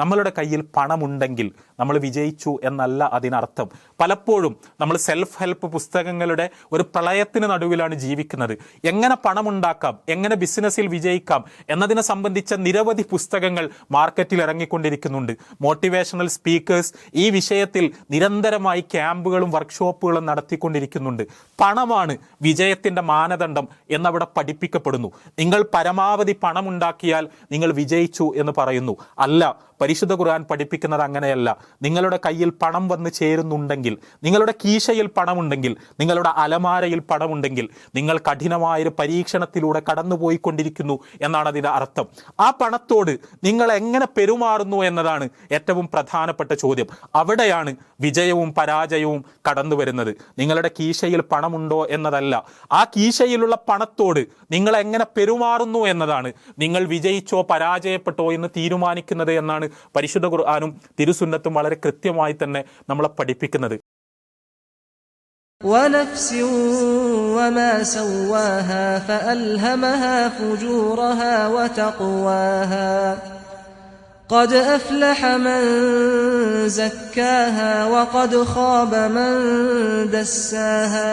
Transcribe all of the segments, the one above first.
നമ്മളുടെ കയ്യിൽ പണമുണ്ടെങ്കിൽ നമ്മൾ വിജയിച്ചു എന്നല്ല അതിനർത്ഥം. പലപ്പോഴും നമ്മൾ സെൽഫ് ഹെൽപ്പ് പുസ്തകങ്ങളുടെ ഒരു പ്രളയത്തിന് നടുവിലാണ് ജീവിക്കുന്നത്. എങ്ങനെ പണമുണ്ടാക്കാം എങ്ങനെ ബിസിനസ്സിൽ വിജയിക്കാം എന്നതിനെ സംബന്ധിച്ച നിരവധി പുസ്തകങ്ങൾ മാർക്കറ്റിൽ ഇറങ്ങിക്കൊണ്ടിരിക്കുന്നുണ്ട്. മോട്ടിവേഷണൽ സ്പീക്കേഴ്സ് ഈ വിഷയത്തിൽ നിരന്തരമായി ക്യാമ്പുകളും വർക്ക്ഷോപ്പുകളും നടത്തിക്കൊണ്ടിരിക്കുന്നുണ്ട്. പണമാണ് വിജയത്തിന്റെ മാനദണ്ഡം എന്നവിടെ പഠിപ്പിക്കപ്പെടുന്നു. നിങ്ങൾ പരമാവധി പണമുണ്ടാക്കിയാൽ നിങ്ങൾ വിജയിച്ചു എന്ന് പറയുന്നു. അല്ല പരിശുദ്ധ ഖുർആൻ പഠിപ്പിക്കുന്നത് അങ്ങനെയല്ല. നിങ്ങളുടെ കയ്യിൽ പണം വന്ന് ചേരുന്നുണ്ടെങ്കിൽ നിങ്ങളുടെ കീശയിൽ പണമുണ്ടെങ്കിൽ നിങ്ങളുടെ അലമാരയിൽ പണമുണ്ടെങ്കിൽ നിങ്ങൾ കഠിനമായൊരു പരീക്ഷണത്തിലൂടെ കടന്നുപോയിക്കൊണ്ടിരിക്കുന്നു എന്നാണ് അതിന്റെ അർത്ഥം. ആ പണത്തോട് നിങ്ങൾ എങ്ങനെ പെരുമാറുന്നു എന്നതാണ് ഏറ്റവും പ്രധാനപ്പെട്ട ചോദ്യം. അവിടെയാണ് വിജയവും പരാജയവും കടന്നു വരുന്നത്. നിങ്ങളുടെ കീശയിൽ പണമുണ്ടോ എന്നതല്ല. ആ കീശയിലുള്ള പണത്തോട് നിങ്ങൾ എങ്ങനെ പെരുമാറുന്നു എന്നതാണ്. നിങ്ങൾ വിജയിച്ചോ പരാജയപ്പെട്ടോ എന്ന് തീരുമാനിക്കുന്നത് എന്നാണ് പരിശുദ്ധ ഖുർആാനും തിരുസുന്നത്തും വളരെ കൃത്യമായി തന്നെ നമ്മളെ പഠിപ്പിക്കുന്നത് ونفس وما سواها فألهمها فجورها وتقواها قد أفلح من زكاها وقد خاب من دساها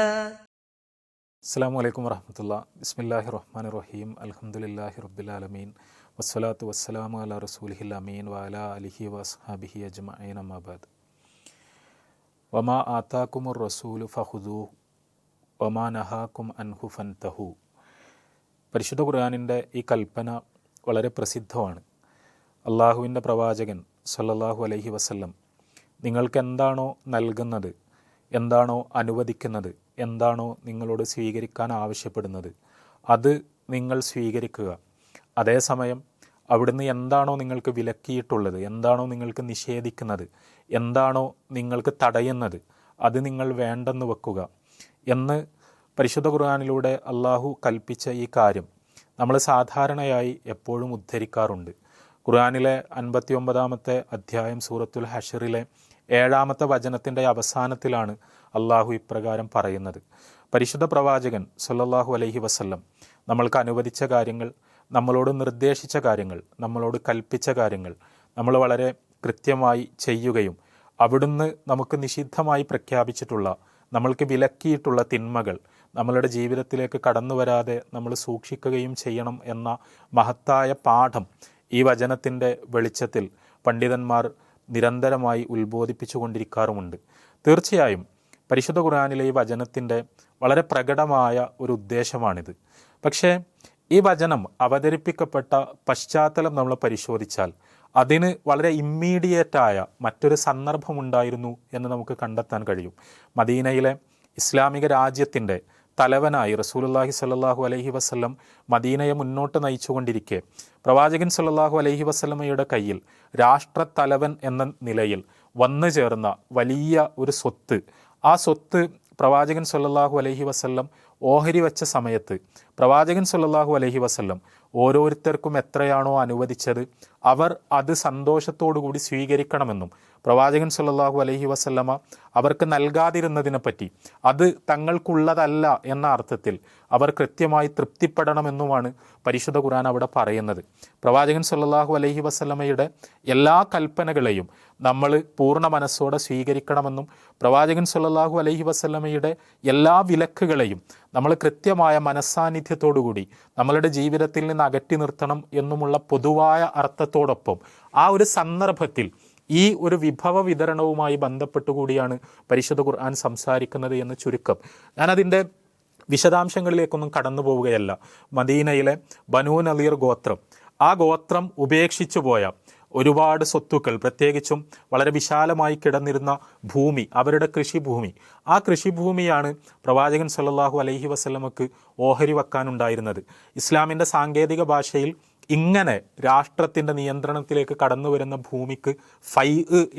അസ്സാം വലൈക്കും വറഹമത്തുള്ള ബിസ്മില്ലാഹി റഹ്മാൻ റഹീം അലഹമുല്ലാഹി റബ്ബുലാലമീൻ വസ്സലാത്തു വസ്സലാമു അല റസൂലിഹിൽ അമീൻ വാല അലിഹി വസ്ഹാബിഹി അജ്മഈൻ അമാബാദ് വമാ ആത്താക്കുമുർ റസൂലു ഫഹുദു വമാ നഹാക്കും അൻഹു ഫൻതഹു. പരിശുദ്ധ ഖുർആാനിന്റെ ഈ കൽപ്പന വളരെ പ്രസിദ്ധമാണ്. അള്ളാഹുവിന്റെ പ്രവാചകൻ സല്ലല്ലാഹു അലൈഹി വസല്ലം നിങ്ങൾക്ക് എന്താണോ നൽകുന്നത്? എന്താണോ അനുവദിക്കുന്നത്? എന്താണോ നിങ്ങളോട് സ്വീകരിക്കാൻ ആവശ്യപ്പെടുന്നത്? അത് നിങ്ങൾ സ്വീകരിക്കുക. അതേസമയം അവിടുന്ന് എന്താണോ നിങ്ങൾക്ക് വിലക്കിയിട്ടുള്ളത് എന്താണോ നിങ്ങൾക്ക് നിഷേധിക്കുന്നത് എന്താണോ നിങ്ങൾക്ക് തടയുന്നത് അത് നിങ്ങൾ വേണ്ടെന്ന് വെക്കുക എന്ന് പരിശുദ്ധ ഖുർആാനിലൂടെ അള്ളാഹു കൽപ്പിച്ച ഈ കാര്യം നമ്മൾ സാധാരണയായി എപ്പോഴും ഉദ്ധരിക്കാറുണ്ട്. ഖുർആാനിലെ അൻപത്തി ഒമ്പതാമത്തെ അധ്യായം സൂറത്തുൽ ഹഷറിലെ ഏഴാമത്തെ വചനത്തിന്റെ അവസാനത്തിലാണ് അള്ളാഹു ഇപ്രകാരം പറയുന്നത്. പരിശുദ്ധ പ്രവാചകൻ സല്ലല്ലാഹു അലഹി വസല്ലം നമ്മൾക്ക് അനുവദിച്ച കാര്യങ്ങൾ നമ്മളോട് നിർദ്ദേശിച്ച കാര്യങ്ങൾ നമ്മളോട് കൽപ്പിച്ച കാര്യങ്ങൾ നമ്മൾ വളരെ കൃത്യമായി ചെയ്യുകയും അവിടുന്ന് നമുക്ക് നിഷിദ്ധമായി പ്രഖ്യാപിച്ചിട്ടുള്ള നമ്മൾക്ക് വിലക്കിയിട്ടുള്ള തിന്മകൾ നമ്മളുടെ ജീവിതത്തിലേക്ക് കടന്നു വരാതെ നമ്മൾ സൂക്ഷിക്കുകയും ചെയ്യണം എന്ന മഹത്തായ പാഠം ഈ വചനത്തിന്റെ വെളിച്ചത്തിൽ പണ്ഡിതന്മാർ നിരന്തരമായി ഉത്ബോധിപ്പിച്ചു കൊണ്ടിരിക്കാറുമുണ്ട്. തീർച്ചയായും പരിശുദ്ധ ഖുർആാനിലെ ഈ വചനത്തിന്റെ വളരെ പ്രകടമായ ഒരു ഉദ്ദേശമാണിത്. പക്ഷേ ഈ വചനം അവതരിപ്പിക്കപ്പെട്ട പശ്ചാത്തലം നമ്മൾ പരിശോധിച്ചാൽ അതിന് വളരെ ഇമ്മീഡിയറ്റായ മറ്റൊരു സന്ദർഭമുണ്ടായിരുന്നു എന്ന് നമുക്ക് കണ്ടെത്താൻ കഴിയും. മദീനയിലെ ഇസ്ലാമിക രാജ്യത്തിന്റെ തലവനായി റസൂലുള്ളാഹി സല്ലാഹു അലഹി വസ്ല്ലം മദീനയെ മുന്നോട്ട് നയിച്ചുകൊണ്ടിരിക്കെ പ്രവാചകൻ സല്ലാഹു അലഹി വസ്ലമയുടെ കയ്യിൽ രാഷ്ട്രത്തലവൻ എന്ന നിലയിൽ വന്നു ചേർന്ന വലിയ ഒരു സ്വത്ത്. ആ സ്വത്ത് പ്രവാചകൻ സല്ലാഹു അലഹി വസല്ലം ഓഹരി വെച്ച സമയത്ത് പ്രവാചകൻ സുല്ലാഹു അലഹി വസല്ലം ഓരോരുത്തർക്കും എത്രയാണോ അനുവദിച്ചത് അവർ അത് സന്തോഷത്തോടുകൂടി സ്വീകരിക്കണമെന്നും പ്രവാചകൻ സല്ലാഹു അലഹി വസല്ലമ അവർക്ക് നൽകാതിരുന്നതിനെപ്പറ്റി അത് തങ്ങൾക്കുള്ളതല്ല എന്ന അർത്ഥത്തിൽ അവർ കൃത്യമായി തൃപ്തിപ്പെടണമെന്നുമാണ് പരിശുദ്ധ ഖുർആൻ അവിടെ പറയുന്നത്. പ്രവാചകൻ സല്ലാഹു അലഹി വസല്ലമയുടെ എല്ലാ കൽപ്പനകളെയും നമ്മൾ പൂർണ മനസ്സോടെ സ്വീകരിക്കണമെന്നും പ്രവാചകൻ സല്ലാഹു അലഹി വസല്ലമയുടെ എല്ലാ വിലക്കുകളെയും നമ്മൾ കൃത്യമായ മനസ്സാന്നിധ്യത്തോടുകൂടി നമ്മളുടെ ജീവിതത്തിൽ നിന്ന് അകറ്റി നിർത്തണം എന്നുമുള്ള പൊതുവായ അർത്ഥത്തോടൊപ്പം ആ ഒരു സന്ദർഭത്തിൽ ഈ ഒരു വിഭവ വിതരണവുമായി ബന്ധപ്പെട്ടുകൂടിയാണ് പരിശുദ്ധ ഖുർആൻ സംസാരിക്കുന്നത് എന്ന് ചുരുക്കം. ഞാനതിന്റെ വിശദാംശങ്ങളിലേക്കൊന്നും കടന്നു പോവുകയല്ല. മദീനയിലെ ബനൂ നളീർ ഗോത്രം ആ ഗോത്രം ഉപേക്ഷിച്ചു പോയ ഒരുപാട് സ്വത്തുക്കൾ പ്രത്യേകിച്ചും വളരെ വിശാലമായി കിടന്നിരുന്ന ഭൂമി അവരുടെ കൃഷിഭൂമി. ആ കൃഷിഭൂമിയാണ് പ്രവാചകൻ സല്ലാഹു അലഹി വസ്ലമക്ക് ഓഹരി വെക്കാനുണ്ടായിരുന്നത് ഇസ്ലാമിന്റെ സാങ്കേതിക ഭാഷയിൽ ഇങ്ങനെ രാഷ്ട്രത്തിന്റെ നിയന്ത്രണത്തിലേക്ക് കടന്നു വരുന്ന ഭൂമിക്ക് ഫൈ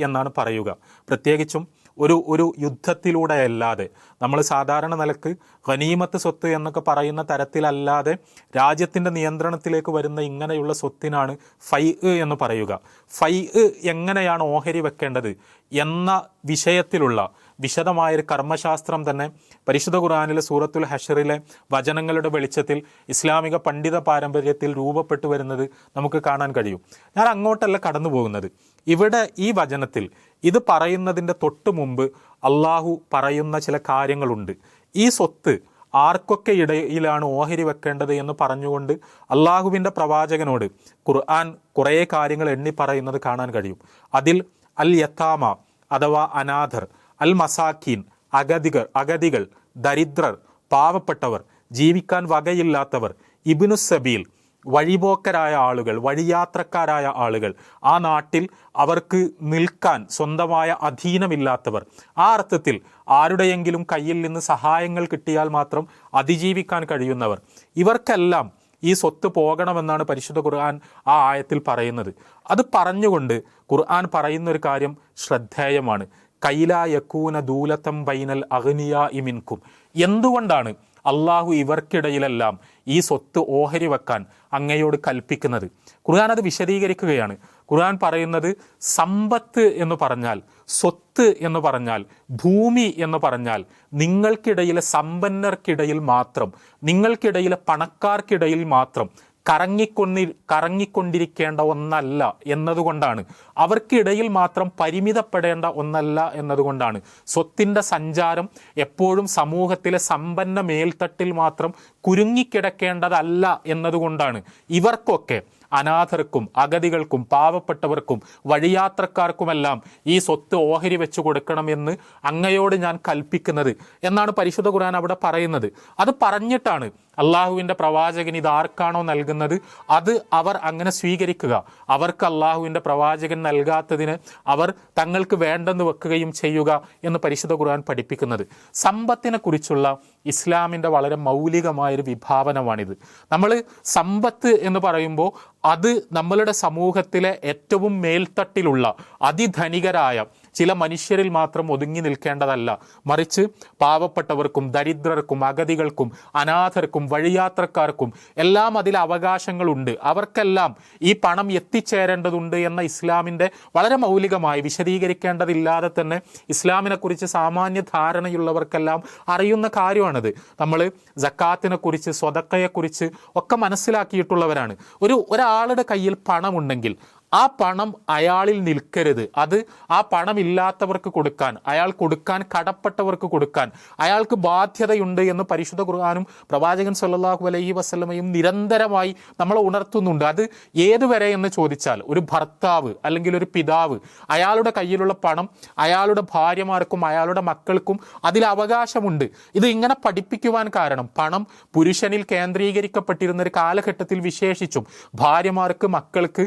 എന്നാണ് പറയുക. പ്രത്യേകിച്ചും ഒരു ഒരു യുദ്ധത്തിലൂടെ അല്ലാതെ നമ്മൾ സാധാരണ നിലയ്ക്ക് ഖനീമത്ത് സ്വത്ത് എന്നൊക്കെ പറയുന്ന തരത്തിലല്ലാതെ രാജ്യത്തിന്റെ നിയന്ത്രണത്തിലേക്ക് വരുന്ന ഇങ്ങനെയുള്ള സ്വത്തിനാണ് ഫൈ എന്ന് പറയുക. ഫൈ എങ്ങനെയാണ് ഓഹരി വെക്കേണ്ടത് എന്ന വിഷയത്തിലുള്ള വിശദമായൊരു കർമ്മശാസ്ത്രം തന്നെ പരിശുദ്ധ ഖുർആാനിലെ സൂറത്തുൽ ഹഷറിലെ വചനങ്ങളുടെ വെളിച്ചത്തിൽ ഇസ്ലാമിക പണ്ഡിത പാരമ്പര്യത്തിൽ രൂപപ്പെട്ടു വരുന്നത് നമുക്ക് കാണാൻ കഴിയും. ഞാൻ അങ്ങോട്ടല്ല കടന്നു പോകുന്നത് ഇവിടെ ഈ വചനത്തിൽ ഇത് പറയുന്നതിന്റെ തൊട്ട് മുമ്പ് അള്ളാഹു പറയുന്ന ചില കാര്യങ്ങളുണ്ട്. ഈ സ്വത്ത് ആർക്കൊക്കെ ഇടയിലാണ് ഓഹരി വെക്കേണ്ടത് എന്ന് പറഞ്ഞുകൊണ്ട് അള്ളാഹുവിന്റെ പ്രവാചകനോട് ഖുർആൻ കുറേ കാര്യങ്ങൾ എണ്ണി പറയുന്നത് കാണാൻ കഴിയും. അതിൽ അൽ യത്താമ അഥവാ അനാഥർ അൽ മസാക്കീൻ അഗതികൾ അഗതികൾ ദരിദ്രർ പാവപ്പെട്ടവർ ജീവിക്കാൻ വകയില്ലാത്തവർ ഇബിനു സബീൽ വഴിപോക്കരായ ആളുകൾ വഴിയാത്രക്കാരായ ആളുകൾ ആ നാട്ടിൽ അവർക്ക് നിൽക്കാൻ സ്വന്തമായ അധീനമില്ലാത്തവർ. ആ അർത്ഥത്തിൽ ആരുടെയെങ്കിലും കയ്യിൽ നിന്ന് സഹായങ്ങൾ കിട്ടിയാൽ മാത്രം അതിജീവിക്കാൻ കഴിയുന്നവർ. ഇവർക്കെല്ലാം ഈ സ്വത്ത് പോകണമെന്നാണ് പരിശുദ്ധ ഖുർആൻ ആ ആയത്തിൽ പറയുന്നത്. അത് പറഞ്ഞുകൊണ്ട് ഖുർആൻ പറയുന്നൊരു കാര്യം ശ്രദ്ധേയമാണ്. കൈല യക്കൂന ദൂലത്തം ബൈനൽ അഗ്നിയ ഇമിൻകും. എന്തുകൊണ്ടാണ് അള്ളാഹു ഇവർക്കിടയിലെല്ലാം ഈ സ്വത്ത് ഓഹരി വെക്കാൻ അങ്ങയോട് കൽപ്പിക്കുന്നത്. ഖുർആൻ അത് വിശദീകരിക്കുകയാണ്. ഖുർആൻ പറയുന്നത് സമ്പത്ത് എന്ന് പറഞ്ഞാൽ സ്വത്ത് എന്ന് പറഞ്ഞാൽ ഭൂമി എന്ന് പറഞ്ഞാൽ നിങ്ങൾക്കിടയിലെ സമ്പന്നർക്കിടയിൽ മാത്രം നിങ്ങൾക്കിടയിലെ പണക്കാർക്കിടയിൽ മാത്രം കറങ്ങിക്കൊണ്ടി കറങ്ങിക്കൊണ്ടിരിക്കേണ്ട ഒന്നല്ല എന്നതുകൊണ്ടാണ്. അവർക്കിടയിൽ മാത്രം പരിമിതപ്പെടേണ്ട ഒന്നല്ല എന്നതുകൊണ്ടാണ്. സ്വത്തിന്റെ സഞ്ചാരം എപ്പോഴും സമൂഹത്തിലെ സമ്പന്ന മേൽത്തട്ടിൽ മാത്രം കുരുങ്ങിക്കിടക്കേണ്ടതല്ല എന്നതുകൊണ്ടാണ്. ഇവർക്കൊക്കെ അനാഥർക്കും അഗതികൾക്കും പാവപ്പെട്ടവർക്കും വഴിയാത്രക്കാർക്കുമെല്ലാം ഈ സ്വത്ത് ഓഹരി വെച്ചു കൊടുക്കണമെന്ന് അങ്ങയോട് ഞാൻ കൽപ്പിക്കുന്നത് എന്നാണ് പരിശുദ്ധ ഖുർആൻ അവിടെ പറയുന്നത്. അത് പറഞ്ഞിട്ടാണ് അള്ളാഹുവിന്റെ പ്രവാചകൻ ഇത് ആർക്കാണോ നൽകുന്നത്? അത് അവർ അങ്ങനെ സ്വീകരിക്കുക. അവർക്ക് അള്ളാഹുവിന്റെ പ്രവാചകൻ നൽകാത്തതിന് അവർ തങ്ങൾക്ക് വേണ്ടെന്ന് വെക്കുകയും ചെയ്യുക എന്ന് പരിശുദ്ധ ഖുർആൻ പഠിപ്പിക്കുന്നത്. സമ്പത്തിനെ കുറിച്ചുള്ള ഇസ്ലാമിന്റെ വളരെ മൗലികമായൊരു വിഭാവനമാണിത്. നമ്മൾ സമ്പത്ത് എന്ന് പറയുമ്പോൾ അത് നമ്മളുടെ സമൂഹത്തിലെ ഏറ്റവും മേൽത്തട്ടിലുള്ള അതിധനികരായ ചില മനുഷ്യരിൽ മാത്രം ഒതുങ്ങി നിൽക്കേണ്ടതല്ല. മറിച്ച് പാവപ്പെട്ടവർക്കും ദരിദ്രർക്കും അഗതികൾക്കും അനാഥർക്കും വഴിയാത്രക്കാർക്കും എല്ലാം അതിൽ അവകാശങ്ങളുണ്ട്. അവർക്കെല്ലാം ഈ പണം എത്തിച്ചേരേണ്ടതുണ്ട് എന്ന ഇസ്ലാമിന്റെ വളരെ മൗലികമായി വിശദീകരിക്കേണ്ടതില്ലാതെ തന്നെ ഇസ്ലാമിനെക്കുറിച്ച് സാമാന്യ ധാരണയുള്ളവർക്കെല്ലാം അറിയുന്ന കാര്യമാണത്. നമ്മൾ ജക്കാത്തിനെ കുറിച്ച് സ്വതക്കയെക്കുറിച്ച് ഒക്കെ മനസ്സിലാക്കിയിട്ടുള്ളവരാണ്. ഒരു ഒരാളുടെ കയ്യിൽ പണമുണ്ടെങ്കിൽ ആ പണം അയാളിൽ നിൽക്കരുത്. അത് ആ പണമില്ലാത്തവർക്ക് കൊടുക്കാൻ അയാൾ കൊടുക്കാൻ കടപ്പെട്ടവർക്ക് കൊടുക്കാൻ അയാൾക്ക് ബാധ്യതയുണ്ട് എന്ന് പരിശുദ്ധ ഖുർആാനും പ്രവാചകൻ സല്ലാഹു അലൈഹി വസ്ലമയും നിരന്തരമായി നമ്മളെ ഉണർത്തുന്നുണ്ട്. അത് ഏതുവരെ എന്ന് ചോദിച്ചാൽ ഒരു ഭർത്താവ് അല്ലെങ്കിൽ ഒരു പിതാവ് അയാളുടെ കയ്യിലുള്ള പണം അയാളുടെ ഭാര്യമാർക്കും അയാളുടെ മക്കൾക്കും അതിൽ അവകാശമുണ്ട്. ഇത് ഇങ്ങനെ പഠിപ്പിക്കുവാൻ കാരണം പണം പുരുഷനിൽ കേന്ദ്രീകരിക്കപ്പെട്ടിരുന്ന ഒരു കാലഘട്ടത്തിൽ വിശേഷിച്ചും ഭാര്യമാർക്ക് മക്കൾക്ക്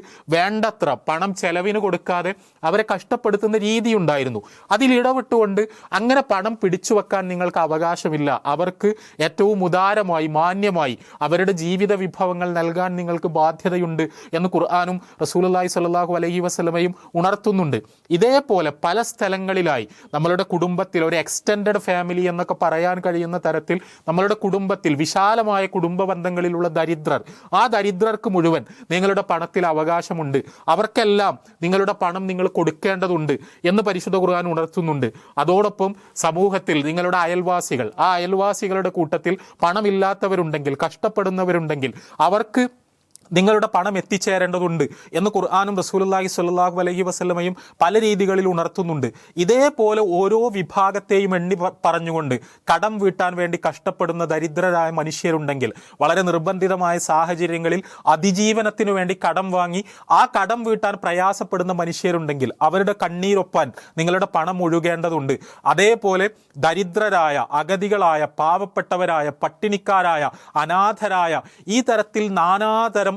വേണ്ടത്ര പണം ചെലവിന് കൊടുക്കാതെ അവരെ കഷ്ടപ്പെടുത്തുന്ന രീതി ഉണ്ടായിരുന്നു അതിൽ ഇടപെട്ടുകൊണ്ട് അങ്ങനെ പണം പിടിച്ചു വെക്കാൻ നിങ്ങൾക്ക് അവകാശമില്ല. അവർക്ക് ഏറ്റവും ഉദാരമായി മാന്യമായി അവരുടെ ജീവിത വിഭവങ്ങൾ നൽകാൻ നിങ്ങൾക്ക് ബാധ്യതയുണ്ട് എന്ന് ഖുർആാനും റസൂലുള്ളാഹി സ്വല്ലല്ലാഹു അലഹി വസ്ലമയും ഉണർത്തുന്നുണ്ട്. ഇതേപോലെ പല സ്ഥലങ്ങളിലായി നമ്മളുടെ കുടുംബത്തിൽ ഒരു എക്സ്റ്റൻഡ് ഫാമിലി എന്നൊക്കെ പറയാൻ കഴിയുന്ന തരത്തിൽ നമ്മളുടെ കുടുംബത്തിൽ വിശാലമായ കുടുംബ ബന്ധങ്ങളിലുള്ള ദരിദ്രർ ആ ദരിദ്രർക്ക് മുഴുവൻ നിങ്ങളുടെ പണത്തിൽ അവകാശമുണ്ട്. അവർക്കെല്ലാം നിങ്ങളുടെ പണം നിങ്ങൾ കൊടുക്കേണ്ടതുണ്ട് എന്ന് പരിശുദ്ധ ഖുർആൻ ഉണർത്തുന്നുണ്ട്. അതോടൊപ്പം സമൂഹത്തിൽ നിങ്ങളുടെ അയൽവാസികൾ ആ അയൽവാസികളുടെ കൂട്ടത്തിൽ പണമില്ലാത്തവരുണ്ടെങ്കിൽ കഷ്ടപ്പെടുന്നവരുണ്ടെങ്കിൽ അവർക്ക് നിങ്ങളുടെ പണം എത്തിച്ചേരേണ്ടതുണ്ട് എന്ന് ഖുർആാനും റസൂലുള്ളാഹി സ്വല്ലാഹു അലഹി വസ്ലമയും പല രീതികളിൽ ഉണർത്തുന്നുണ്ട്. ഇതേപോലെ ഓരോ വിഭാഗത്തെയും എണ്ണി പറഞ്ഞുകൊണ്ട് കടം വീട്ടാൻ വേണ്ടി കഷ്ടപ്പെടുന്ന ദരിദ്രരായ മനുഷ്യരുണ്ടെങ്കിൽ വളരെ നിർബന്ധിതമായ സാഹചര്യങ്ങളിൽ അതിജീവനത്തിനു വേണ്ടി കടം വാങ്ങി ആ കടം വീട്ടാൻ പ്രയാസപ്പെടുന്ന മനുഷ്യരുണ്ടെങ്കിൽ അവരുടെ കണ്ണീരൊപ്പാൻ നിങ്ങളുടെ പണം ഒഴുകേണ്ടതുണ്ട്. അതേപോലെ ദരിദ്രരായ അഗതികളായ പാവപ്പെട്ടവരായ പട്ടിണിക്കാരായ അനാഥരായ ഈ തരത്തിൽ നാനാതരം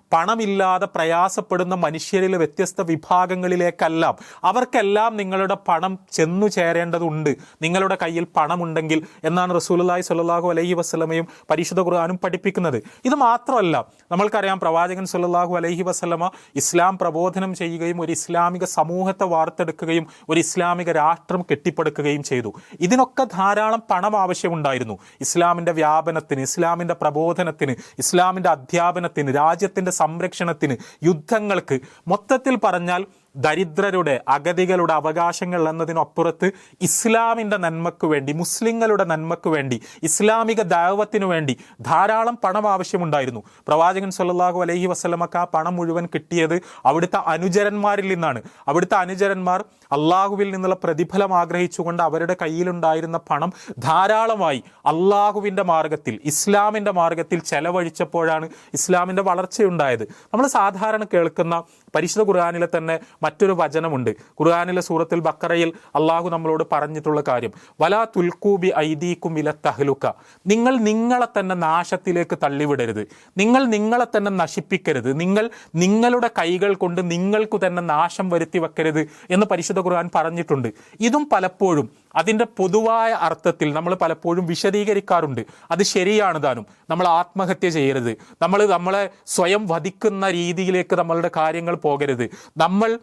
പണമില്ലാതെ പ്രയാസപ്പെടുന്ന മനുഷ്യരിലെ വ്യത്യസ്ത വിഭാഗങ്ങളിലേക്കെല്ലാം അവർക്കെല്ലാം നിങ്ങളുടെ പണം ചെന്നു ചേരേണ്ടതുണ്ട്. നിങ്ങളുടെ കയ്യിൽ പണമുണ്ടെങ്കിൽ എന്നാണ് റസൂലുള്ളാഹി സ്വല്ലല്ലാഹു അലൈഹി വസ്ലമയും പരിശുദ്ധ ഖുർആാനും പഠിപ്പിക്കുന്നത്. ഇത് മാത്രമല്ല നമ്മൾക്കറിയാം പ്രവാചകൻ സുല്ലാഹു അലൈഹി വസല്ലമ ഇസ്ലാം പ്രബോധനം ചെയ്യുകയും ഒരു ഇസ്ലാമിക സമൂഹത്തെ വാർത്തെടുക്കുകയും ഒരു ഇസ്ലാമിക രാഷ്ട്രം കെട്ടിപ്പടുക്കുകയും ചെയ്തു. ഇതിനൊക്കെ ധാരാളം പണം ആവശ്യമുണ്ടായിരുന്നു. ഇസ്ലാമിന്റെ വ്യാപനത്തിന് ഇസ്ലാമിന്റെ പ്രബോധനത്തിന് ഇസ്ലാമിന്റെ അധ്യാപനത്തിന് രാജ്യത്തിന്റെ സംരക്ഷണത്തിന് യുദ്ധങ്ങൾക്ക് മൊത്തത്തിൽ പറഞ്ഞാൽ ദരിദ്രരുടെ അഗതികളുടെ അവകാശങ്ങൾ എന്നതിനപ്പുറത്ത് ഇസ്ലാമിന്റെ നന്മയ്ക്ക് വേണ്ടി മുസ്ലിങ്ങളുടെ നന്മയ്ക്ക് വേണ്ടി ഇസ്ലാമിക ദൈവത്തിനു വേണ്ടി ധാരാളം പണം ആവശ്യമുണ്ടായിരുന്നു. പ്രവാചകൻ സല്ലാഹു അലൈഹി വസ്ലമക്ക് ആ പണം മുഴുവൻ കിട്ടിയത് അവിടുത്തെ അനുചരന്മാരിൽ നിന്നാണ്. അവിടുത്തെ അനുചരന്മാർ അള്ളാഹുവിൽ നിന്നുള്ള പ്രതിഫലം ആഗ്രഹിച്ചുകൊണ്ട് അവരുടെ കയ്യിലുണ്ടായിരുന്ന പണം ധാരാളമായി അള്ളാഹുവിന്റെ മാർഗത്തിൽ ഇസ്ലാമിന്റെ മാർഗത്തിൽ ചെലവഴിച്ചപ്പോഴാണ് ഇസ്ലാമിന്റെ വളർച്ചയുണ്ടായത്. നമ്മൾ സാധാരണ കേൾക്കുന്ന പരിശുദ്ധ ഖുർആാനിലെ തന്നെ മറ്റൊരു വചനമുണ്ട്. ഖുർആാനിലെ സൂറത്തിൽ ബക്കറയിൽ അള്ളാഹു നമ്മളോട് പറഞ്ഞിട്ടുള്ള കാര്യം വലാ തുൽക്കൂബി ഐദീക്കും ഇല തഹലുക്ക. നിങ്ങൾ നിങ്ങളെ തന്നെ നാശത്തിലേക്ക് തള്ളിവിടരുത്. നിങ്ങൾ നിങ്ങളെ തന്നെ നശിപ്പിക്കരുത്. നിങ്ങൾ നിങ്ങളുടെ കൈകൾ കൊണ്ട് നിങ്ങൾക്ക് തന്നെ നാശം വരുത്തി വെക്കരുത് എന്ന് പരിശുദ്ധ ഖുർആൻ പറഞ്ഞിട്ടുണ്ട്. ഇതും പലപ്പോഴും അതിന്റെ പൊതുവായ അർത്ഥത്തിൽ നമ്മൾ പലപ്പോഴും വിശദീകരിക്കാറുണ്ട്. അത് ശരിയാണ് താനും. നമ്മൾ ആത്മഹത്യ ചെയ്യരുത്. നമ്മൾ നമ്മളെ സ്വയം വധിക്കുന്ന രീതിയിലേക്ക് നമ്മളുടെ കാര്യങ്ങൾ പോകരുത്. നമ്മൾ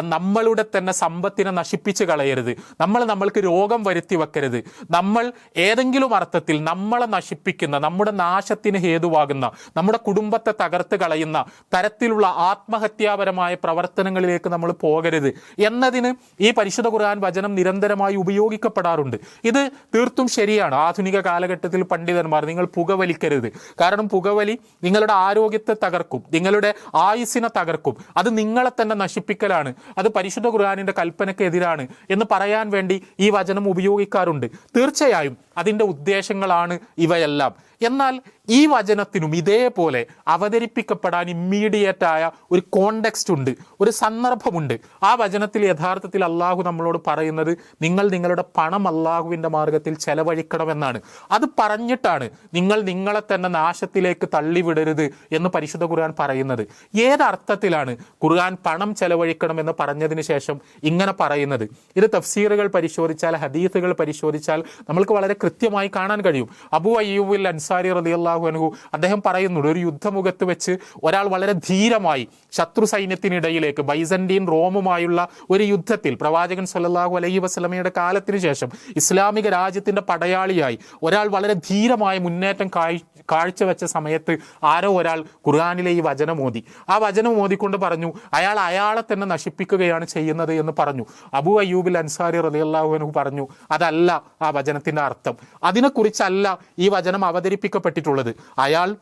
നമ്മളുടെ തന്നെ സമ്പത്തിനെ നശിപ്പിച്ച് കളയരുത്. നമ്മൾ നമ്മൾക്ക് രോഗം വരുത്തി വെക്കരുത്. നമ്മൾ ഏതെങ്കിലും അർത്ഥത്തിൽ നമ്മളെ നശിപ്പിക്കുന്ന നമ്മുടെ നാശത്തിന് ഹേതുവാകുന്ന നമ്മുടെ കുടുംബത്തെ തകർത്ത് കളയുന്ന തരത്തിലുള്ള ആത്മഹത്യാപരമായ പ്രവർത്തനങ്ങളിലേക്ക് നമ്മൾ പോകരുത്. എന്നതിന് ഈ പരിശുദ്ധ ഖുർആൻ വചനം നിരന്തരമായി ഉപയോഗിക്കപ്പെടാറുണ്ട്. ഇത് തീർത്തും ശരിയാണ്. ആധുനിക കാലഘട്ടത്തിൽ പണ്ഡിതന്മാർ നിങ്ങൾ പുകവലിക്കരുത്. കാരണം പുകവലി നിങ്ങളുടെ ആരോഗ്യത്തെ തകർക്കും. നിങ്ങളുടെ ആയുസിനെ തകർക്കും. അത് നിങ്ങളെ തന്നെ നശിപ്പിക്കലാണ്. അത് പരിശുദ്ധ ഖുർആാനിന്റെ കൽപ്പനയ്ക്ക് എതിരാണ് എന്ന് പറയാൻ വേണ്ടി ഈ വചനം ഉപയോഗിക്കാറുണ്ട്. തീർച്ചയായും അതിന്റെ ഉദ്ദേശങ്ങളാണ് ഇവയെല്ലാം. എന്നാൽ ഈ വചനത്തിനും ഇതേപോലെ അവതരിപ്പിക്കപ്പെടാൻ ഇമ്മീഡിയറ്റ് ആയ ഒരു കോണ്ടെക്സ്റ്റ് ഉണ്ട് ഒരു സന്ദർഭമുണ്ട്. ആ വചനത്തിൽ യഥാർത്ഥത്തിൽ അള്ളാഹു നമ്മളോട് പറയുന്നത് നിങ്ങൾ നിങ്ങളുടെ പണം അള്ളാഹുവിന്റെ മാർഗത്തിൽ ചെലവഴിക്കണമെന്നാണ്. അത് പറഞ്ഞിട്ടാണ് നിങ്ങൾ നിങ്ങളെ തന്നെ നാശത്തിലേക്ക് തള്ളിവിടരുത് എന്ന് പരിശുദ്ധ ഖുർആൻ പറയുന്നത്. ഏതർത്ഥത്തിലാണ് ഖുർആൻ പണം ചെലവഴിക്കണമെന്ന് പറഞ്ഞതിന് ശേഷം ഇങ്ങനെ പറയുന്നത്? ഇത് തഫ്സീറുകൾ പരിശോധിച്ചാൽ ഹദീസുകൾ പരിശോധിച്ചാൽ നമ്മൾക്ക് വളരെ കൃത്യമായി കാണാൻ കഴിയും. അബു അയ്യൂബുൽ അൻസാരി റലി അള്ളാഹു അനുഹു അദ്ദേഹം പറയുന്നുണ്ട് ഒരു യുദ്ധമുഖത്ത് വെച്ച് ഒരാൾ വളരെ ധീരമായി ശത്രു സൈന്യത്തിനിടയിലേക്ക് ബൈസന്റീൻ റോമുമായുള്ള ഒരു യുദ്ധത്തിൽ പ്രവാചകൻ സല്ലാഹു അലൈഹി വസ്ലമയുടെ കാലത്തിന് ശേഷം ഇസ്ലാമിക രാജ്യത്തിന്റെ പടയാളിയായി ഒരാൾ വളരെ ധീരമായ മുന്നേറ്റം കാഴ് കാഴ്ചവെച്ച സമയത്ത് ആരോ ഒരാൾ ഖുർആാനിലെ ഈ വചനം ഓതി. ആ വചനം ഓതിക്കൊണ്ട് പറഞ്ഞു അയാൾ അയാളെ തന്നെ നശിപ്പിക്കുകയാണ് ചെയ്യുന്നത് എന്ന് പറഞ്ഞു. അബു അയ്യൂബിൽ അൻസാരി റളിയല്ലാഹു അൻഹു പറഞ്ഞു അതല്ല ആ വചനത്തിന്റെ അർത്ഥം. അതിനെക്കുറിച്ചല്ല ഈ വചനം അവതരിപ്പിക്കപ്പെട്ടിട്ടുള്ളത്. അയാൾ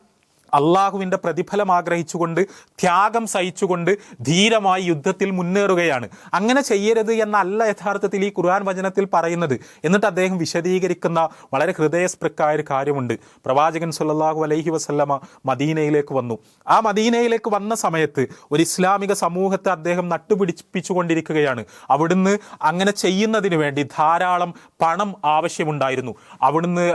അള്ളാഹുവിന്റെ പ്രതിഫലം ആഗ്രഹിച്ചുകൊണ്ട് ത്യാഗം സഹിച്ചുകൊണ്ട് ധീരമായി യുദ്ധത്തിൽ മുന്നേറുകയാണ്. അങ്ങനെ ചെയ്യരുത് എന്നല്ല യഥാർത്ഥത്തിൽ ഈ ഖുർആൻ വചനത്തിൽ പറയുന്നത്. എന്നിട്ട് അദ്ദേഹം വിശദീകരിക്കുന്ന വളരെ ഹൃദയസ്പൃക്കായ ഒരു കാര്യമുണ്ട്. പ്രവാചകൻ സല്ലല്ലാഹു അലൈഹി വസല്ലമ മദീനയിലേക്ക് വന്നു. ആ മദീനയിലേക്ക് വന്ന സമയത്ത് ഒരു ഇസ്ലാമിക സമൂഹത്തെ അദ്ദേഹം നട്ടുപിടിപ്പിച്ചുകൊണ്ടിരിക്കുകയാണ്. അവിടുന്ന് അങ്ങനെ ചെയ്യുന്നതിന് വേണ്ടി ധാരാളം പണം ആവശ്യമുണ്ടായിരുന്നു. അവിടുന്ന്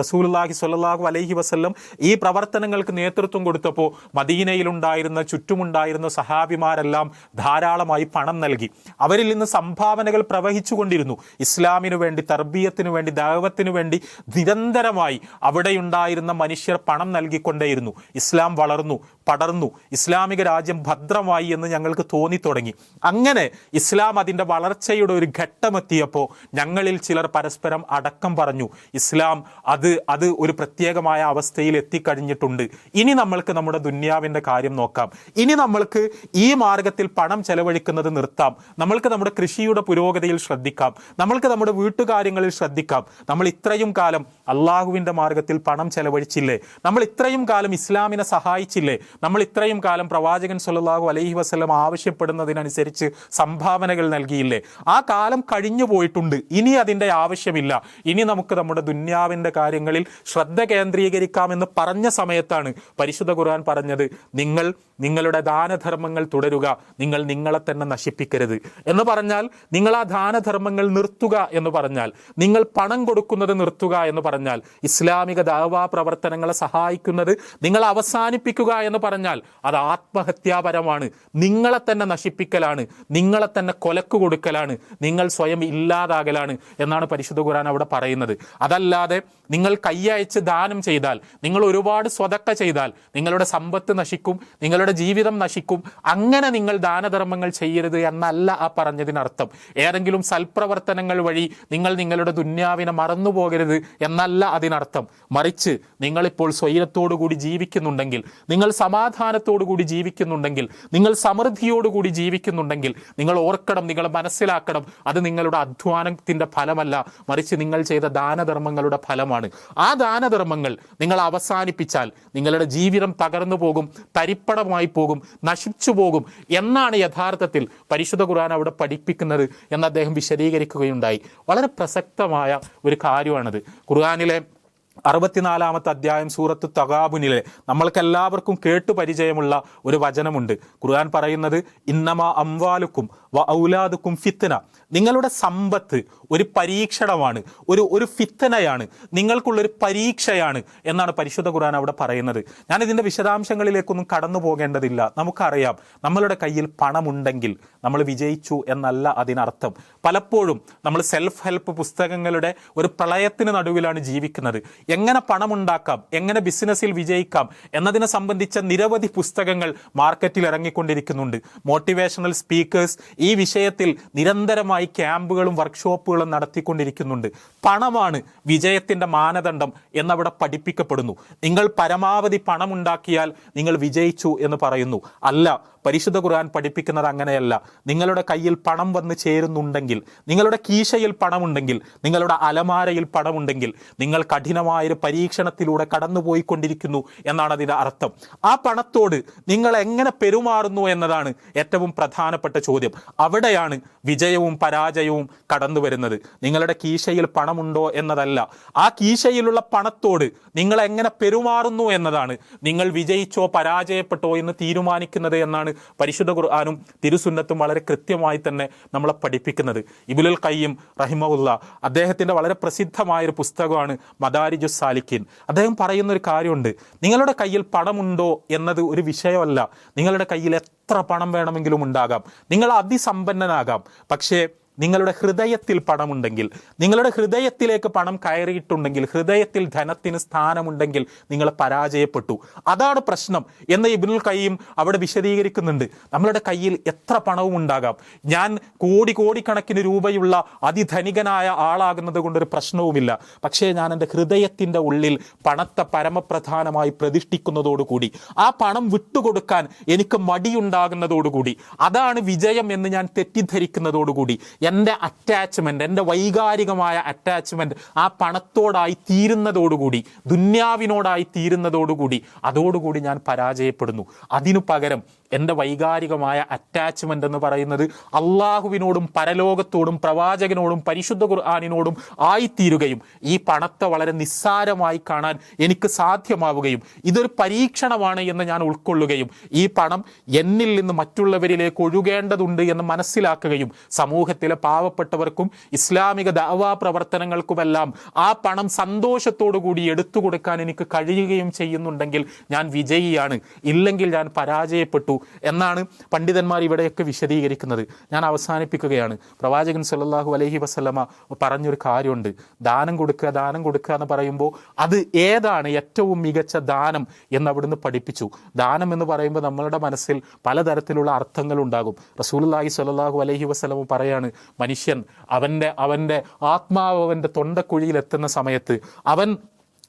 റസൂലുള്ളാഹി സല്ലല്ലാഹു അലൈഹി വസല്ലം ഈ പ്രവർത്തനങ്ങൾക്ക് നേതൃത്വം കൊടുത്തപ്പോൾ മദീനയിലുണ്ടായിരുന്ന ചുറ്റുമുണ്ടായിരുന്ന സഹാബിമാരെല്ലാം ധാരാളമായി പണം നൽകി. അവരിൽ നിന്ന് സംഭാവനകൾ പ്രവഹിച്ചുകൊണ്ടിരുന്നു ഇസ്ലാമിനു വേണ്ടി തർബീയത്തിനു വേണ്ടി ദൈവത്തിനു വേണ്ടി നിരന്തരമായി അവിടെയുണ്ടായിരുന്ന മനുഷ്യർ പണം നൽകിക്കൊണ്ടേയിരുന്നു. ഇസ്ലാം വളർന്നു. പടർന്നു. ഇസ്ലാമിക രാജ്യം ഭദ്രമായി എന്ന് ഞങ്ങൾക്ക് തോന്നിത്തുടങ്ങി. അങ്ങനെ ഇസ്ലാം അതിന്റെ വളർച്ചയുടെ ഒരു ഘട്ടമെത്തിയപ്പോൾ ഞങ്ങളിൽ ചിലർ പരസ്പരം അടക്കം പറഞ്ഞു ഇസ്ലാം അത് അത് ഒരു പ്രത്യേകമായ അവസ്ഥയിൽ എത്തിക്കഴിഞ്ഞിട്ടുണ്ട്. ഇനി നമ്മൾക്ക് നമ്മുടെ ദുന്യാവിന്റെ കാര്യം നോക്കാം. ഇനി നമ്മൾക്ക് ഈ മാർഗത്തിൽ പണം ചെലവഴിക്കുന്നത് നിർത്താം. നമ്മൾക്ക് നമ്മുടെ കൃഷിയുടെ പുരോഗതിയിൽ ശ്രദ്ധിക്കാം. നമ്മൾക്ക് നമ്മുടെ വീട്ടുകാര്യങ്ങളിൽ ശ്രദ്ധിക്കാം. നമ്മൾ ഇത്രയും കാലം അള്ളാഹുവിന്റെ മാർഗത്തിൽ പണം ചെലവഴിച്ചില്ലേ? നമ്മൾ ഇത്രയും കാലം ഇസ്ലാമിനെ സഹായിച്ചില്ലേ? നമ്മൾ ഇത്രയും കാലം പ്രവാചകൻ സല്ലല്ലാഹു അലൈഹി വസ്ലം ആവശ്യപ്പെടുന്നതിനനുസരിച്ച് സംഭാവനകൾ നൽകിയില്ലേ? ആ കാലം കഴിഞ്ഞു പോയിട്ടുണ്ട്. ഇനി അതിന്റെ ആവശ്യമില്ല. ഇനി നമുക്ക് നമ്മുടെ ദുന്യാവിന്റെ കാര്യങ്ങളിൽ ശ്രദ്ധ കേന്ദ്രീകരിക്കാമെന്ന് പറഞ്ഞ സമയത്താണ് പരിശുദ്ധ ഖുർആൻ പറഞ്ഞത് നിങ്ങൾ നിങ്ങളുടെ ദാനധർമ്മങ്ങൾ തുടരുക. നിങ്ങൾ നിങ്ങളെ തന്നെ നശിപ്പിക്കരുത്. എന്ന് പറഞ്ഞാൽ നിങ്ങൾ ആ ദാനധർമ്മങ്ങൾ നിർത്തുക എന്ന് പറഞ്ഞാൽ നിങ്ങൾ പണം കൊടുക്കുന്നത് നിർത്തുക എന്ന് പറഞ്ഞാൽ ഇസ്ലാമിക ദാവാ പ്രവർത്തനങ്ങളെ സഹായിക്കുന്നത് നിങ്ങൾ അവസാനിപ്പിക്കുക എന്ന് പറഞ്ഞാൽ അത് ആത്മഹത്യാപരമാണ്. നിങ്ങളെ തന്നെ നശിപ്പിക്കലാണ്. നിങ്ങളെ തന്നെ കൊലക്ക് കൊടുക്കലാണ്. നിങ്ങൾ സ്വയം ഇല്ലാതാകലാണ് എന്നാണ് പരിശുദ്ധ ഖുർആൻ അവിടെ പറയുന്നത്. അതല്ലാതെ നിങ്ങൾ കൈയയച്ച് ദാനം ചെയ്താൽ നിങ്ങൾ ഒരുപാട് സ്വതക്ക ചെയ്താൽ നിങ്ങളുടെ സമ്പത്ത് നശിക്കും നിങ്ങളുടെ ജീവിതം നശിക്കും. അങ്ങനെ നിങ്ങൾ ദാനധർമ്മങ്ങൾ ചെയ്യരുത് എന്നല്ല ആ പറഞ്ഞതിനർത്ഥം. ഏതെങ്കിലും സൽപ്രവർത്തനങ്ങൾ വഴി നിങ്ങൾ നിങ്ങളുടെ ദുന്യാവിനെ മറന്നു പോകരുത് എന്നല്ല അതിനർത്ഥം. മറിച്ച് നിങ്ങളിപ്പോൾ സ്വൈരത്തോടു കൂടി ജീവിക്കുന്നുണ്ടെങ്കിൽ നിങ്ങൾ സമാ സമാധാനത്തോടുകൂടി ജീവിക്കുന്നുണ്ടെങ്കിൽ നിങ്ങൾ സമൃദ്ധിയോടുകൂടി ജീവിക്കുന്നുണ്ടെങ്കിൽ നിങ്ങൾ ഓർക്കണം നിങ്ങൾ മനസ്സിലാക്കണം അത് നിങ്ങളുടെ അധ്വാനത്തിന്റെ ഫലമല്ല. മറിച്ച് നിങ്ങൾ ചെയ്ത ദാനധർമ്മങ്ങളുടെ ഫലമാണ്. ആ ദാനധർമ്മങ്ങൾ നിങ്ങൾ അവസാനിപ്പിച്ചാൽ നിങ്ങളുടെ ജീവിതം തകർന്നു പോകും തരിപ്പണമായി പോകും നശിച്ചു പോകും എന്നാണ് യഥാർത്ഥത്തിൽ പരിശുദ്ധ ഖുർആൻ അവിടെ പഠിപ്പിക്കുന്നത് എന്ന് അദ്ദേഹം വിശദീകരിക്കുകയുണ്ടായി. വളരെ പ്രസക്തമായ ഒരു കാര്യമാണത്. ഖുർആനിലെ അറുപത്തിനാലാമത്തെ അധ്യായം സൂറത്ത് തകാബുനിലെ നമ്മൾക്കെല്ലാവർക്കും കേട്ടു പരിചയമുള്ള ഒരു വചനമുണ്ട്. ഖുർആൻ പറയുന്നത് ഇന്നമ അംവാലുക്കും വ ഔലാദുക്കും ഫിത്തന നിങ്ങളുടെ സമ്പത്ത് ഒരു പരീക്ഷണമാണ് ഒരു ഒരു ഫിത്തനയാണ് നിങ്ങൾക്കുള്ളൊരു പരീക്ഷയാണ് എന്നാണ് പരിശുദ്ധ ഖുർആൻ അവിടെ പറയുന്നത്. ഞാൻ ഇതിന്റെ വിശദാംശങ്ങളിലേക്കൊന്നും കടന്നു പോകേണ്ടതില്ല. നമുക്കറിയാം നമ്മളുടെ കയ്യിൽ പണമുണ്ടെങ്കിൽ നമ്മൾ വിജയിച്ചു എന്നല്ല അതിനർത്ഥം. പലപ്പോഴും നമ്മൾ സെൽഫ് ഹെൽപ്പ് പുസ്തകങ്ങളുടെ ഒരു പ്രളയത്തിന് നടുവിലാണ് ജീവിക്കുന്നത്. എങ്ങനെ പണമുണ്ടാക്കാം എങ്ങനെ ബിസിനസ്സിൽ വിജയിക്കാം എന്നതിനെ സംബന്ധിച്ച നിരവധി പുസ്തകങ്ങൾ മാർക്കറ്റിൽ ഇറങ്ങിക്കൊണ്ടിരിക്കുന്നുണ്ട്. മോട്ടിവേഷണൽ സ്പീക്കേഴ്സ് ഈ വിഷയത്തിൽ നിരന്തരമായി ക്യാമ്പുകളും വർക്ക്ഷോപ്പുകളും നടത്തിക്കൊണ്ടിരിക്കുന്നുണ്ട്. പണമാണ് വിജയത്തിന്റെ മാനദണ്ഡം എന്നവിടെ പഠിപ്പിക്കപ്പെടുന്നു. നിങ്ങൾ പരമാവധി പണമുണ്ടാക്കിയാൽ നിങ്ങൾ വിജയിച്ചു എന്ന് പറയുന്നു. അല്ല പരിശുദ്ധ ഖുർആൻ പഠിപ്പിക്കുന്നത് അങ്ങനെയല്ല. നിങ്ങളുടെ കയ്യിൽ പണം വന്ന് ചേരുന്നുണ്ടെങ്കിൽ നിങ്ങളുടെ കീശയിൽ പണമുണ്ടെങ്കിൽ നിങ്ങളുടെ അലമാരയിൽ പണമുണ്ടെങ്കിൽ നിങ്ങൾ കഠിനമായൊരു പരീക്ഷണത്തിലൂടെ കടന്നുപോയിക്കൊണ്ടിരിക്കുന്നു എന്നാണ് അതിന്റെ അർത്ഥം. ആ പണത്തോട് നിങ്ങൾ എങ്ങനെ പെരുമാറുന്നു എന്നതാണ് ഏറ്റവും പ്രധാനപ്പെട്ട ചോദ്യം. അവിടെയാണ് വിജയവും പരാജയവും കടന്നു വരുന്നത്. നിങ്ങളുടെ കീശയിൽ പണമുണ്ടോ എന്നതല്ല. ആ കീശയിലുള്ള പണത്തോട് നിങ്ങൾ എങ്ങനെ പെരുമാറുന്നു എന്നതാണ്. നിങ്ങൾ വിജയിച്ചോ പരാജയപ്പെട്ടോ എന്ന് തീരുമാനിക്കുന്നത് എന്നാണ് പരിശുദ്ധ ഖുർആാനും തിരുസുന്നത്തും വളരെ കൃത്യമായി തന്നെ നമ്മളെ പഠിപ്പിക്കുന്നത്. ഇബുലുൽ കയ്യം റഹിമുല്ല അദ്ദേഹത്തിന്റെ വളരെ പ്രസിദ്ധമായൊരു പുസ്തകമാണ് മദാരിജു സാലിഖിൻ. അദ്ദേഹം പറയുന്ന ഒരു കാര്യമുണ്ട്. നിങ്ങളുടെ കയ്യിൽ പണമുണ്ടോ എന്നത് ഒരു വിഷയമല്ല. നിങ്ങളുടെ കയ്യിൽ എത്ര പണം വേണമെങ്കിലും ഉണ്ടാകാം. നിങ്ങൾ അതിസമ്പന്നനാകാം. പക്ഷേ നിങ്ങളുടെ ഹൃദയത്തിൽ പണമുണ്ടെങ്കിൽ നിങ്ങളുടെ ഹൃദയത്തിലേക്ക് പണം കയറിയിട്ടുണ്ടെങ്കിൽ ഹൃദയത്തിൽ ധനത്തിന് സ്ഥാനമുണ്ടെങ്കിൽ നിങ്ങൾ പരാജയപ്പെട്ടു. അതാണ് പ്രശ്നം എന്ന് ഇബിനുൽ കയ്യും അവിടെ വിശദീകരിക്കുന്നുണ്ട്. നമ്മളുടെ കയ്യിൽ എത്ര പണവും ഉണ്ടാകാം? ഞാൻ കോടി കോടിക്കണക്കിന് രൂപയുള്ള അതിധനികനായ ആളാകുന്നത് കൊണ്ടൊരു പ്രശ്നവുമില്ല. പക്ഷേ ഞാൻ എന്റെ ഹൃദയത്തിന്റെ ഉള്ളിൽ പണത്തെ പരമപ്രധാനമായി പ്രതിഷ്ഠിക്കുന്നതോടുകൂടി ആ പണം വിട്ടുകൊടുക്കാൻ എനിക്ക് മടിയുണ്ടാകുന്നതോടുകൂടി അതാണ് വിജയം എന്ന് ഞാൻ തെറ്റിദ്ധരിക്കുന്നതോടുകൂടി എന്റെ അറ്റാച്ച്മെന്റ് എന്റെ വൈകാരികമായ അറ്റാച്ച്മെന്റ് ആ പണത്തോടായി തീരുന്നതോടുകൂടി ദുന്യാവിനോടായി തീരുന്നതോടുകൂടി അതോടുകൂടി ഞാൻ പരാജയപ്പെടുന്നു. അതിനു പകരം എന്റെ വൈകാരികമായ അറ്റാച്ച്മെന്റ് എന്ന് പറയുന്നത് അള്ളാഹുവിനോടും പരലോകത്തോടും പ്രവാചകനോടും പരിശുദ്ധ ഖുർആാനിനോടും ആയിത്തീരുകയും ഈ പണത്തെ വളരെ നിസ്സാരമായി കാണാൻ എനിക്ക് സാധ്യമാവുകയും ഇതൊരു പരീക്ഷണമാണ് എന്ന് ഞാൻ ഉൾക്കൊള്ളുകയും ഈ പണം എന്നിൽ നിന്ന് മറ്റുള്ളവരിലേക്ക് ഒഴുകേണ്ടതുണ്ട് എന്ന് മനസ്സിലാക്കുകയും സമൂഹത്തിലെ പാവപ്പെട്ടവർക്കും ഇസ്ലാമിക ദാവാ പ്രവർത്തനങ്ങൾക്കുമെല്ലാം ആ പണം സന്തോഷത്തോടു കൂടി എടുത്തു കൊടുക്കാൻ എനിക്ക് കഴിയുകയും ചെയ്യുന്നുണ്ടെങ്കിൽ ഞാൻ വിജയിയാണ്. ഇല്ലെങ്കിൽ ഞാൻ പരാജയപ്പെട്ടു. എന്നാണ് പണ്ഡിതന്മാർ ഇവിടെയൊക്കെ വിശദീകരിക്കുന്നത്. ഞാൻ അവസാനിപ്പിക്കുകയാണ്. പ്രവാചകൻ സല്ലല്ലാഹു അലഹി വസ്ലമ പറഞ്ഞൊരു കാര്യമുണ്ട്. ദാനം കൊടുക്കുക ദാനം കൊടുക്കുക എന്ന് പറയുമ്പോൾ അത് ഏതാണ് ഏറ്റവും മികച്ച ദാനം എന്ന് അവിടുന്ന് പഠിപ്പിച്ചു. ദാനം എന്ന് പറയുമ്പോൾ നമ്മളുടെ മനസ്സിൽ പലതരത്തിലുള്ള അർത്ഥങ്ങൾ ഉണ്ടാകും. റസൂലുള്ളാഹി സ്വല്ലല്ലാഹു അലൈഹി വസ്ലമ പറയാണ് മനുഷ്യൻ അവന്റെ അവന്റെ ആത്മാവ് അവന്റെ തൊണ്ടക്കുഴിയിൽ എത്തുന്ന സമയത്ത് അവൻ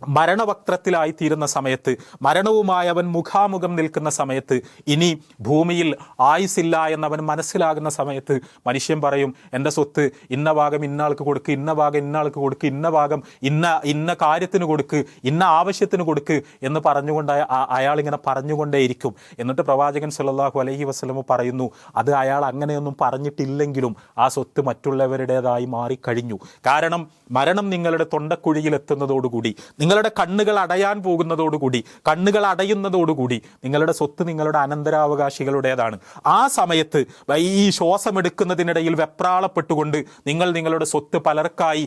മരണവക്ത്രത്തിലായി തീരുന്ന സമയത്ത് മരണവുമായി അവൻ മുഖാമുഖം നിൽക്കുന്ന സമയത്ത് ഇനി ഭൂമിയിൽ ആയുസില്ല എന്നവൻ മനസ്സിലാകുന്ന സമയത്ത് മനുഷ്യൻ പറയും എന്റെ സ്വത്ത് ഇന്ന ഭാഗം ഇന്നാൾക്ക് കൊടുക്ക് ഇന്ന ഭാഗം ഇന്നാൾക്ക് കൊടുക്ക് ഇന്ന ഭാഗം ഇന്ന ഇന്ന കാര്യത്തിന് കൊടുക്ക് ഇന്ന ആവശ്യത്തിന് കൊടുക്ക് എന്ന് പറഞ്ഞുകൊണ്ട് അയാളിങ്ങനെ പറഞ്ഞുകൊണ്ടേയിരിക്കും. എന്നിട്ട് പ്രവാചകൻ സല്ലല്ലാഹു അലഹി വസ്ലമു പറയുന്നു അത് അയാൾ അങ്ങനെയൊന്നും പറഞ്ഞിട്ടില്ലെങ്കിലും ആ സ്വത്ത് മറ്റുള്ളവരുടേതായി മാറിക്കഴിഞ്ഞു. കാരണം മരണം നിങ്ങളുടെ തൊണ്ടക്കുഴിയിൽ എത്തുന്നതോടുകൂടി നിങ്ങളുടെ കണ്ണുകൾ അടയാൻ പോകുന്നതോടുകൂടി കണ്ണുകൾ അടയുന്നതോടുകൂടി നിങ്ങളുടെ സ്വത്ത് നിങ്ങളുടെ അനന്തരാവകാശികളുടേതാണ്. ആ സമയത്ത് ഈ ശ്വാസമെടുക്കുന്നതിനിടയിൽ വെപ്രാളപ്പെട്ടുകൊണ്ട് നിങ്ങൾ നിങ്ങളുടെ സ്വത്ത് പലർക്കായി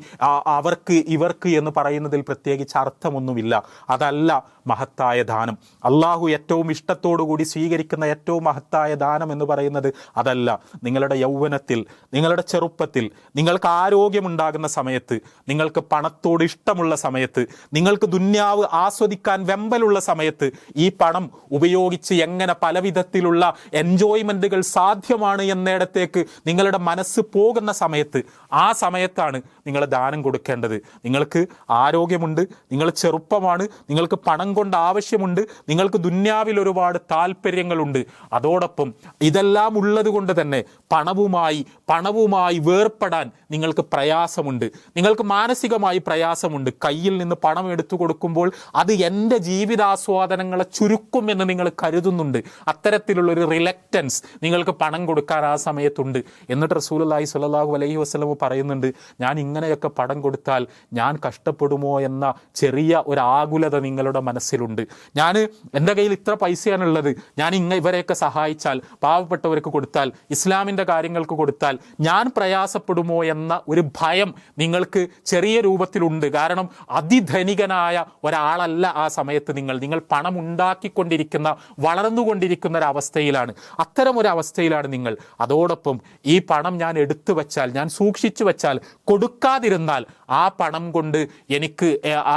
അവർക്ക് ഇവർക്ക് എന്ന് പറയുന്നതിൽ പ്രത്യേകിച്ച് അർത്ഥമൊന്നുമില്ല. അതല്ല മഹത്തായ ദാനം. അള്ളാഹു ഏറ്റവും ഇഷ്ടത്തോടുകൂടി സ്വീകരിക്കുന്ന ഏറ്റവും മഹത്തായ ദാനം എന്ന് പറയുന്നത് അതല്ല. നിങ്ങളുടെ യൗവനത്തിൽ നിങ്ങളുടെ ചെറുപ്പത്തിൽ നിങ്ങൾക്ക് ആരോഗ്യമുണ്ടാകുന്ന സമയത്ത് നിങ്ങൾക്ക് പണത്തോട് ഇഷ്ടമുള്ള സമയത്ത് നിങ്ങൾക്ക് ദുന്യാവ് ആസ്വദിക്കാൻ വെമ്പലുള്ള സമയത്ത് ഈ പണം ഉപയോഗിച്ച് എങ്ങനെ പല വിധത്തിലുള്ള എൻജോയ്മെന്റുകൾ സാധ്യമാണ് എന്നിടത്തേക്ക് നിങ്ങളുടെ മനസ്സ് പോകുന്ന സമയത്ത് ആ സമയത്താണ് നിങ്ങൾ ദാനം കൊടുക്കേണ്ടത്. നിങ്ങൾക്ക് ആരോഗ്യമുണ്ട് നിങ്ങൾ ചെറുപ്പമാണ് നിങ്ങൾക്ക് പണം കൊണ്ട് ആവശ്യമുണ്ട് നിങ്ങൾക്ക് ദുന്യാവിൽ ഒരുപാട് താല്പര്യങ്ങളുണ്ട് അതോടൊപ്പം ഇതെല്ലാം ഉള്ളത് കൊണ്ട് തന്നെ പണവുമായി പണവുമായി വേർപ്പെടാൻ നിങ്ങൾക്ക് പ്രയാസമുണ്ട്. നിങ്ങൾക്ക് മാനസികമായി പ്രയാസമുണ്ട്. കയ്യിൽ നിന്ന് പണം എടുത്തു കൊടുക്കുമ്പോൾ അത് എന്റെ ജീവിതാസ്വാദനങ്ങളെ ചുരുക്കുമെന്ന് നിങ്ങൾ കരുതുന്നുണ്ട്. അത്തരത്തിലുള്ള ഒരു റിലക്റ്റൻസ് നിങ്ങൾക്ക് പണം കൊടുക്കാൻ ആ സമയത്തുണ്ട്. എന്നിട്ട് റസൂലി സ്വല്ലല്ലാഹു അലൈഹി വസ്ലമ പറയുന്നുണ്ട് ഞാൻ ഇങ്ങനെയൊക്കെ പണം കൊടുത്താൽ ഞാൻ കഷ്ടപ്പെടുമോ എന്ന ചെറിയ ഒരു ആകുലത നിങ്ങളുടെ മനസ്സിലുണ്ട്. ഞാൻ എന്റെ കയ്യിൽ ഇത്ര പൈസയാണുള്ളത് ഞാൻ ഇങ്ങ ഇവരെയൊക്കെ സഹായിച്ചാൽ പാവപ്പെട്ടവർക്ക് കൊടുത്താൽ ഇസ്ലാമിന്റെ കാര്യങ്ങൾക്ക് കൊടുത്താൽ ഞാൻ പ്രയാസപ്പെടുമോ എന്ന ഒരു ഭയം നിങ്ങൾക്ക് ചെറിയ രൂപത്തിലുണ്ട്. കാരണം അതിധനികനായ ഒരാളല്ല ആ സമയത്ത് നിങ്ങൾ. നിങ്ങൾ പണം ഉണ്ടാക്കിക്കൊണ്ടിരിക്കുന്ന വളർന്നുകൊണ്ടിരിക്കുന്ന ഒരു അവസ്ഥയിലാണ് അത്തരം ഒരു അവസ്ഥയിലാണ് നിങ്ങൾ. അതോടൊപ്പം ഈ പണം ഞാൻ എടുത്തു വച്ചാൽ ഞാൻ സൂക്ഷിച്ചു വച്ചാൽ കൊടുക്കാതിരുന്നാൽ ആ പണം കൊണ്ട് എനിക്ക്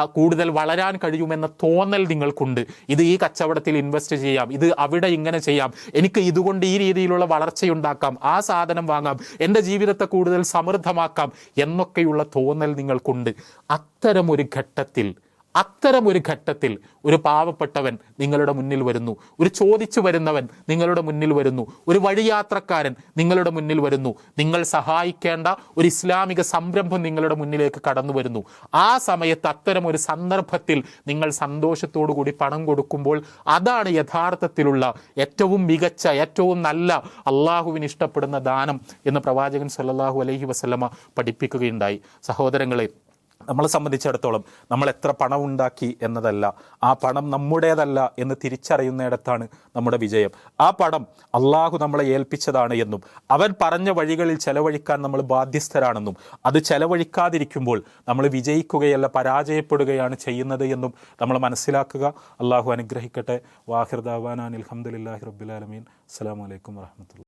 കൂടുതൽ വളരാൻ കഴിയുമെന്ന തോന്നൽ നിങ്ങൾക്കുണ്ട്. ഇത് ഈ കച്ചവടത്തിൽ ഇൻവെസ്റ്റ് ചെയ്യാം. ഇത് അവിടെ ഇങ്ങനെ ചെയ്യാം. എനിക്ക് ഇതുകൊണ്ട് ഈ രീതിയിലുള്ള വളർച്ചയുണ്ടാക്കാം. ആ സാധനം വാങ്ങാം. എന്റെ ജീവിതത്തെ കൂടുതൽ സമൃദ്ധമാക്കാം എന്നൊക്കെയുള്ള തോന്നൽ നിങ്ങൾക്കുണ്ട്. അത്തരം ഒരു ഘട്ടത്തിൽ അത്തരം ഒരു ഘട്ടത്തിൽ ഒരു പാവപ്പെട്ടവൻ നിങ്ങളുടെ മുന്നിൽ വരുന്നു. ഒരു ചോദിച്ചു വരുന്നവൻ നിങ്ങളുടെ മുന്നിൽ വരുന്നു. ഒരു വഴിയാത്രക്കാരൻ നിങ്ങളുടെ മുന്നിൽ വരുന്നു. നിങ്ങൾ സഹായിക്കേണ്ട ഒരു ഇസ്ലാമിക സംരംഭം നിങ്ങളുടെ മുന്നിലേക്ക് കടന്നു വരുന്നു. ആ സമയത്ത് അത്തരം ഒരു സന്ദർഭത്തിൽ നിങ്ങൾ സന്തോഷത്തോടു കൂടി പണം കൊടുക്കുമ്പോൾ അതാണ് യഥാർത്ഥത്തിലുള്ള ഏറ്റവും മികച്ച ഏറ്റവും നല്ല അള്ളാഹുവിന് ഇഷ്ടപ്പെടുന്ന ദാനം എന്ന് പ്രവാചകൻ സല്ലാഹു അലഹി വസല്ലമ പഠിപ്പിക്കുകയുണ്ടായി. സഹോദരങ്ങളെ നമ്മളെ സംബന്ധിച്ചിടത്തോളം നമ്മൾ എത്ര പണം ഉണ്ടാക്കി എന്നതല്ല ആ പണം നമ്മുടേതല്ല എന്ന് തിരിച്ചറിയുന്നിടത്താണ് നമ്മുടെ വിജയം. ആ പണം അള്ളാഹു നമ്മളെ ഏൽപ്പിച്ചതാണ് എന്നും അവൻ പറഞ്ഞ വഴികളിൽ ചെലവഴിക്കാൻ നമ്മൾ ബാധ്യസ്ഥരാണെന്നും അത് ചെലവഴിക്കാതിരിക്കുമ്പോൾ നമ്മൾ വിജയിക്കുകയല്ല പരാജയപ്പെടുകയാണ് ചെയ്യുന്നത് എന്നും നമ്മൾ മനസ്സിലാക്കുക. അള്ളാഹു അനുഗ്രഹിക്കട്ടെ. വാഹിർ അനിൽഹമ്മദില്ലാഹി റബ്ബുലാലമീൻ അസ്സാം വലൈക്കും വാഹമത്തുള്ള